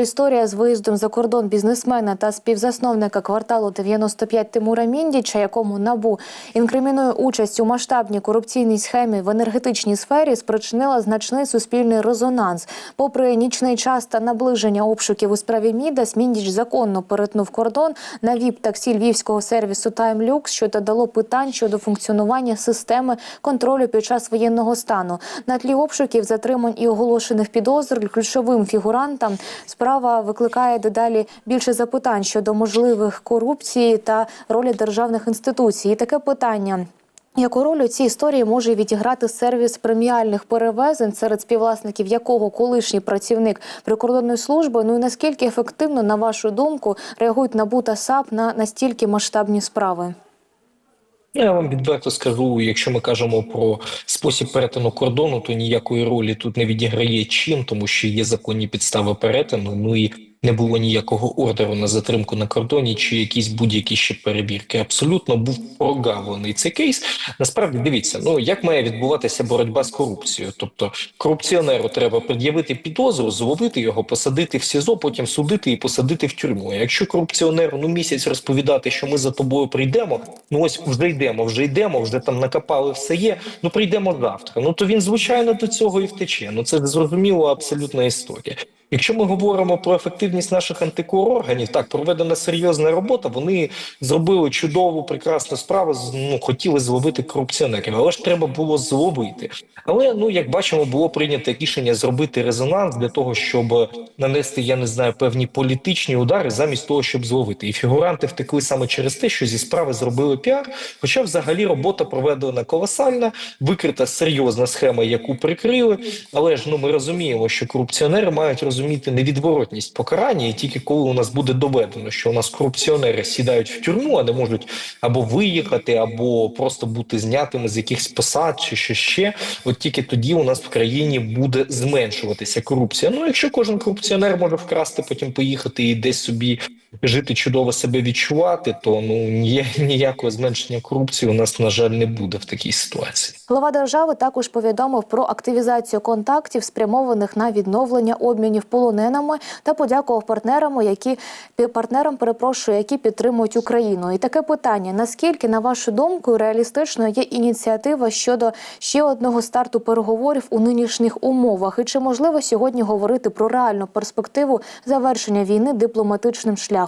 Історія з виїздом за кордон бізнесмена та співзасновника кварталу 95 Тимура Міндіча, якому набу інкримінує участь у масштабній корупційній схемі в енергетичній сфері, спричинила значний суспільний резонанс. Попри нічний час та наближення обшуків у справі Мідас, Міндіч законно перетнув кордон на віп таксі львівського сервісу «Таймлюкс», що додало питань щодо функціонування системи контролю під час воєнного стану. На тлі обшуків, затримань і оголошених підозр ключовим фігурантам справа викликає дедалі більше запитань щодо можливих корупції та ролі державних інституцій. І таке питання. Яку роль у цій історії може відіграти сервіс преміальних перевезень, серед співвласників якого колишній працівник прикордонної служби? Ну і наскільки ефективно, на вашу думку, реагують НАБУ та САП на настільки масштабні справи? Я вам відверто скажу, якщо ми кажемо про спосіб перетину кордону, то ніякої ролі тут не відіграє чим, тому що є законні підстави перетину. Ну і не було ніякого ордеру на затримку на кордоні чи якісь будь-які ще перевірки. Абсолютно був прогавлений цей кейс. Насправді дивіться, ну як має відбуватися боротьба з корупцією? Тобто корупціонеру треба пред'явити підозру, зловити його, посадити в СІЗО, потім судити і посадити в тюрму. Якщо корупціонеру ну місяць розповідати, що ми за тобою прийдемо, ну ось вже йдемо, вже йдемо, вже там накопали все є. Ну прийдемо завтра. Ну то він звичайно до цього і втече. Ну це зрозуміла абсолютна історія. Якщо ми говоримо про ефективність наших антикорорганів, так проведена серйозна робота. Вони зробили чудову, прекрасну справу. Ну хотіли зловити корупціонерів, але ж треба було зловити. Але ну як бачимо, було прийнято рішення зробити резонанс для того, щоб нанести, я не знаю, певні політичні удари замість того, щоб зловити. І фігуранти втекли саме через те, що зі справи зробили піар. Хоча, взагалі, робота проведена колосальна, викрита серйозна схема, яку прикрили. Але ж ну ми розуміємо, що корупціонери мають розуміти невідворотність покарання, і тільки коли у нас буде доведено, що у нас корупціонери сідають в тюрму, а не можуть або виїхати, або просто бути знятими з якихось посад, чи що ще. От тільки тоді у нас в країні буде зменшуватися корупція. Ну якщо кожен корупціонер може вкрасти, потім поїхати і десь собі жити чудово себе відчувати, то ну ніякого зменшення корупції у нас на жаль не буде в такій ситуації. Глава держави також повідомив про активізацію контактів, спрямованих на відновлення обмінів полоненими, та подякував партнерам, які партнерам перепрошую, які підтримують Україну. І таке питання: наскільки, на вашу думку, реалістичною є ініціатива щодо ще одного старту переговорів у нинішніх умовах? І чи можливо сьогодні говорити про реальну перспективу завершення війни дипломатичним шляхом?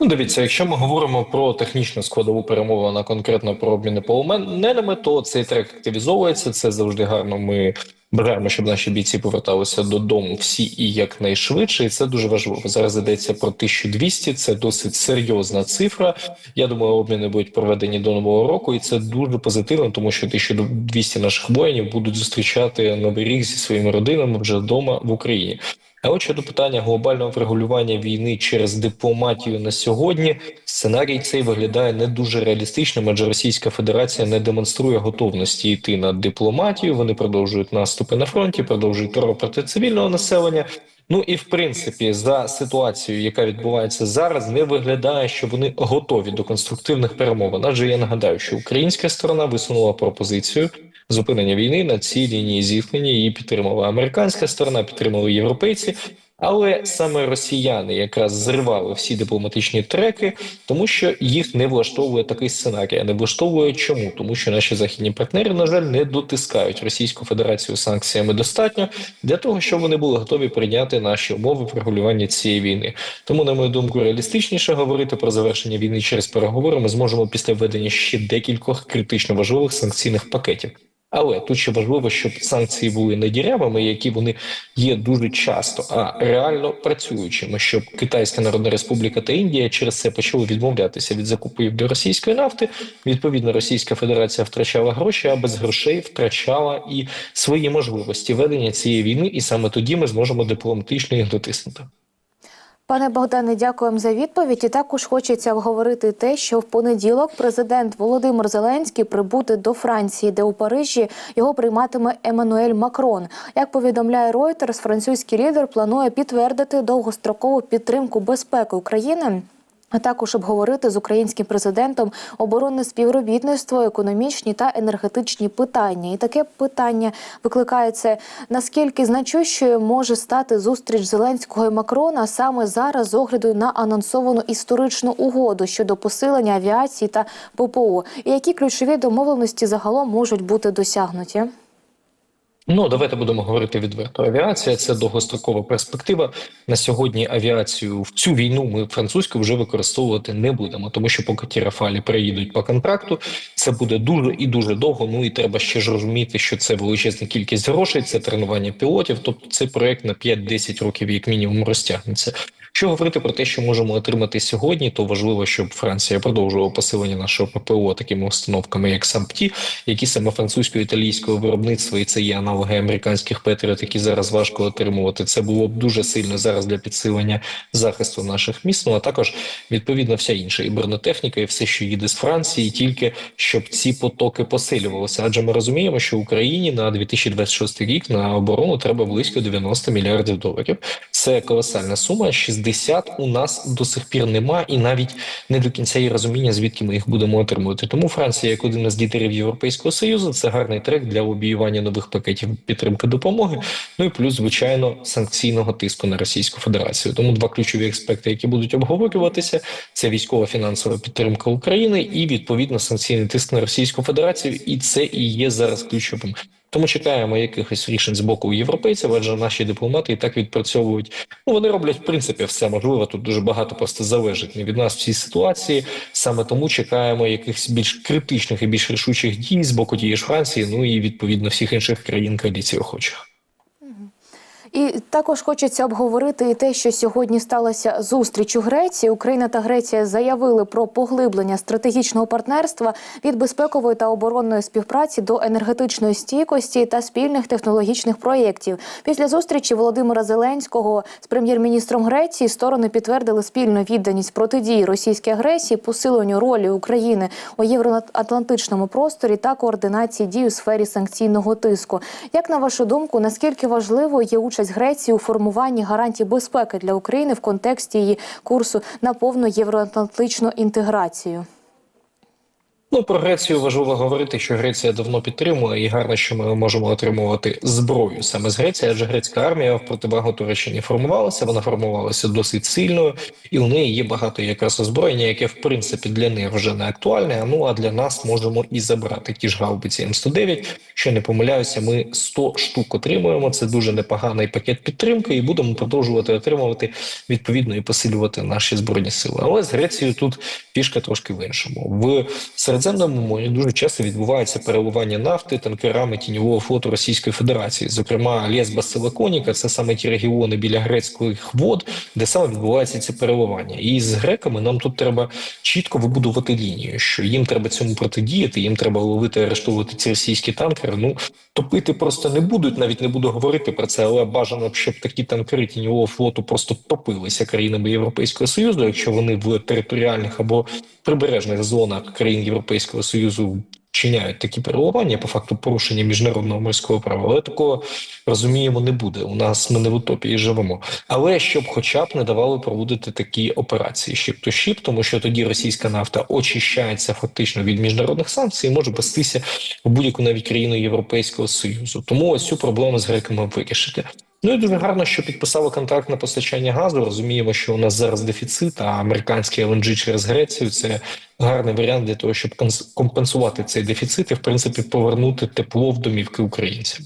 Ну, дивіться, якщо ми говоримо про технічну складову перемовину, а конкретно про обміни полоненими, то цей трек активізовується. Це завжди гарно. Ми бажаємо, щоб наші бійці поверталися додому всі і якнайшвидше. І це дуже важливо. Зараз йдеться про 1200, Це досить серйозна цифра. Я думаю, обміни будуть проведені до нового року, і це дуже позитивно, тому що 1200 наших воїнів будуть зустрічати новий рік зі своїми родинами вже вдома в Україні. А от щодо питання глобального врегулювання війни через дипломатію на сьогодні, сценарій цей виглядає не дуже реалістичним, адже Російська Федерація не демонструє готовності йти на дипломатію. Вони продовжують наступи на фронті, продовжують терор проти цивільного населення. Ну і в принципі, за ситуацією, яка відбувається зараз, не виглядає, що вони готові до конструктивних перемовин. Адже я нагадаю, що українська сторона висунула пропозицію зупинення війни на цій лінії зіткнення. Її підтримала американська сторона, підтримали європейці. Але саме росіяни якраз зривали всі дипломатичні треки, тому що їх не влаштовує такий сценарій. Не влаштовує чому? Тому що наші західні партнери, на жаль, не дотискають Російську Федерацію санкціями достатньо для того, щоб вони були готові прийняти наші умови врегулювання цієї війни. Тому, на мою думку, реалістичніше говорити про завершення війни через переговори ми зможемо після введення ще декількох критично важливих санкційних пакетів. Але тут ще важливо, щоб санкції були не дірявими, які вони є дуже часто, а реально працюючими, щоб Китайська Народна Республіка та Індія через це почали відмовлятися від закупів до російської нафти. Відповідно, Російська Федерація втрачала гроші, а без грошей втрачала і свої можливості ведення цієї війни, і саме тоді ми зможемо дипломатично їх дотиснути. Пане Богдане, дякуємо за відповідь. І також хочеться обговорити те, що в понеділок президент Володимир Зеленський прибуде до Франції, де у Парижі його прийматиме Еммануель Макрон. Як повідомляє Reuters, французький лідер планує підтвердити довгострокову підтримку безпеки України. А також обговорити з українським президентом оборонне співробітництво, економічні та енергетичні питання. І таке питання викликає це наскільки значущою може стати зустріч Зеленського і Макрона саме зараз з огляду на анонсовану історичну угоду щодо посилення авіації та ППО, і які ключові домовленості загалом можуть бути досягнуті. Ну, давайте будемо говорити відверто. Авіація це довгострокова перспектива. На сьогодні авіацію в цю війну ми французьку вже використовувати не будемо, тому що поки ті Рафалі приїдуть по контракту, це буде дуже і дуже довго. Ну і треба ще ж розуміти, що це величезна кількість грошей, це тренування пілотів. Тобто цей проект на 5-10 років, як мінімум, розтягнеться. Якщо говорити про те, що можемо отримати сьогодні, то важливо, щоб Франція продовжувала посилення нашого ППО такими установками, як САМПТІ, які саме французько-італійського виробництва, і це є аналоги американських Петріот, які зараз важко отримувати. Це було б дуже сильно зараз для підсилення захисту наших міст. Ну а також відповідно вся інша і бронетехніка, і все, що їде з Франції, тільки щоб ці потоки посилювалися. Адже ми розуміємо, що Україні на 2026 рік на оборону треба близько 90 мільярдів доларів. Це колосальна сума. 60 у нас до сих пір нема, і навіть не до кінця є розуміння, звідки ми їх будемо отримувати. Тому Франція, як один із лідерів Європейського союзу, це гарний трек для лобіювання нових пакетів підтримки допомоги. Ну і плюс, звичайно, санкційного тиску на Російську Федерацію. Тому два ключові аспекти, які будуть обговорюватися, це військова фінансова підтримка України і відповідно санкційний тиск на Російську Федерацію. І це і є зараз ключовим. Тому чекаємо якихось рішень з боку європейців, адже наші дипломати і так відпрацьовують. Ну вони роблять в принципі все можливо. Тут дуже багато просто залежить не від нас в цій ситуації. Саме тому чекаємо якихось більш критичних і більш рішучих дій з боку тієї ж Франції, ну і відповідно всіх інших країн коаліції охочих. І також хочеться обговорити те, що сьогодні сталася зустріч у Греції. Україна та Греція заявили про поглиблення стратегічного партнерства від безпекової та оборонної співпраці до енергетичної стійкості та спільних технологічних проєктів. Після зустрічі Володимира Зеленського з прем'єр-міністром Греції сторони підтвердили спільну відданість протидії російській агресії, посиленню ролі України у євроатлантичному просторі та координації дій у сфері санкційного тиску. Як на вашу думку, наскільки важливо є участь Греції у формуванні гарантій безпеки для України в контексті її курсу на повну євроатлантичну інтеграцію? Ну про Грецію важливо говорити, що Греція давно підтримує, і гарно, що ми можемо отримувати зброю саме з Греції, адже грецька армія в противагу Туреччині формувалася. Вона формувалася досить сильною, і у неї є багато якраз озброєння, яке в принципі для них вже не актуальне. Ну а для нас можемо і забрати ті ж гаубиці М109. Що не помиляюся, ми 100 штук отримуємо. Це дуже непоганий пакет підтримки, і будемо продовжувати отримувати відповідно і посилювати наші збройні сили. Але з Грецією тут фішка трошки в іншому. В Середземному морі дуже часто відбувається переливання нафти танкерами тіньового флоту Російської Федерації, зокрема Лєсба Силаконіка, це саме ті регіони біля грецьких вод, де саме відбувається це переливання. І з греками нам тут треба чітко вибудувати лінію, що їм треба цьому протидіяти, їм треба ловити, арештовувати ці російські танкери. Ну топити просто не будуть, навіть не буду говорити про це, але бажано, щоб такі танкери тіньового флоту просто топилися країнами Європейського союзу, якщо вони в територіальних або прибережних зонах країн Європейського союзу чиняють такі переливання, по факту порушення міжнародного морського права. Але такого розуміємо не буде. У нас ми не в утопії живемо. Але щоб, хоча б не давали проводити такі операції щіп то щіп, тому що тоді російська нафта очищається фактично від міжнародних санкцій, і може вестися в будь-яку навіть країну Європейського союзу. Тому ось цю проблему з греками вирішити. Ну і дуже гарно, що підписали контракт на постачання газу. Розуміємо, що у нас зараз дефіцит, а американський LNG через Грецію це гарний варіант для того, щоб компенсувати цей дефіцит і в принципі повернути тепло в домівки українцям.